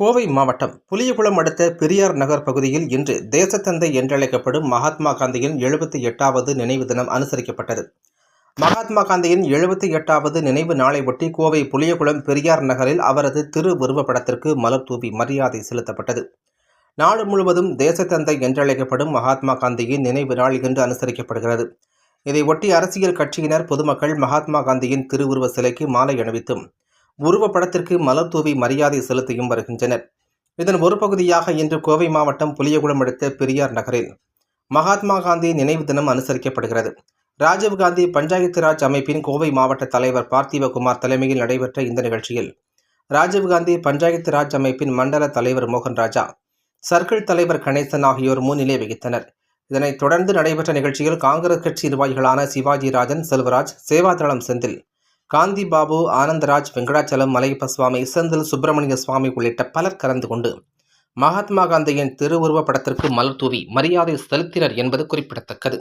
கோவை மாவட்டம் புலியகுளம் அடுத்த பெரியார் நகர் பகுதியில் இன்று தேசத்தந்தை என்றழைக்கப்படும் மகாத்மா காந்தியின் எழுபத்தி எட்டாவது நினைவு தினம் அனுசரிக்கப்பட்டது. மகாத்மா காந்தியின் எழுபத்தி எட்டாவது நினைவு நாளை ஒட்டி கோவை புலியகுளம் பெரியார் நகரில் அவரது திருவுருவப்படத்திற்கு மலர் தூவி மரியாதை செலுத்தப்பட்டது. நாடு முழுவதும் தேசத்தந்தை என்றழைக்கப்படும் மகாத்மா காந்தியின் நினைவு நாள் இன்று அனுசரிக்கப்படுகிறது. இதையொட்டி அரசியல் கட்சியினர் பொதுமக்கள் மகாத்மா காந்தியின் திருவுருவ சிலைக்கு மாலை அணிவித்தும் உருவப்படத்திற்கு மலர் தூவி மரியாதை செலுத்தியும் வருகின்றனர். இதன் ஒரு பகுதியாக இன்று கோவை மாவட்டம் புளியகுளம் அடுத்த பெரியார் நகரில் மகாத்மா காந்தி நினைவு தினம் அனுசரிக்கப்படுகிறது. ராஜீவ்காந்தி பஞ்சாயத்து ராஜ் அமைப்பின் கோவை மாவட்ட தலைவர் பார்த்திவகுமார் தலைமையில் நடைபெற்ற இந்த நிகழ்ச்சியில் ராஜீவ்காந்தி பஞ்சாயத்து ராஜ் அமைப்பின் மண்டல தலைவர் மோகன் ராஜா சர்க்கிள் தலைவர் கணேசன் ஆகியோர் முன்னிலை வகித்தனர். இதனைத் தொடர்ந்து நடைபெற்ற நிகழ்ச்சியில் காங்கிரஸ் கட்சி நிர்வாகிகளான சிவாஜி ராஜன் செல்வராஜ் சேவாதளம் செந்தில் காந்தி பாபு ஆனந்தராஜ் வெங்கடாச்சலம் மலையப்ப சுவாமி செந்தில் சுப்பிரமணிய சுவாமி உள்ளிட்ட பலர் கலந்து கொண்டு மகாத்மா காந்தியின் திருவுருவ படத்திற்கு மலர் தூவி மரியாதை செலுத்தினர் என்பது குறிப்பிடத்தக்கது.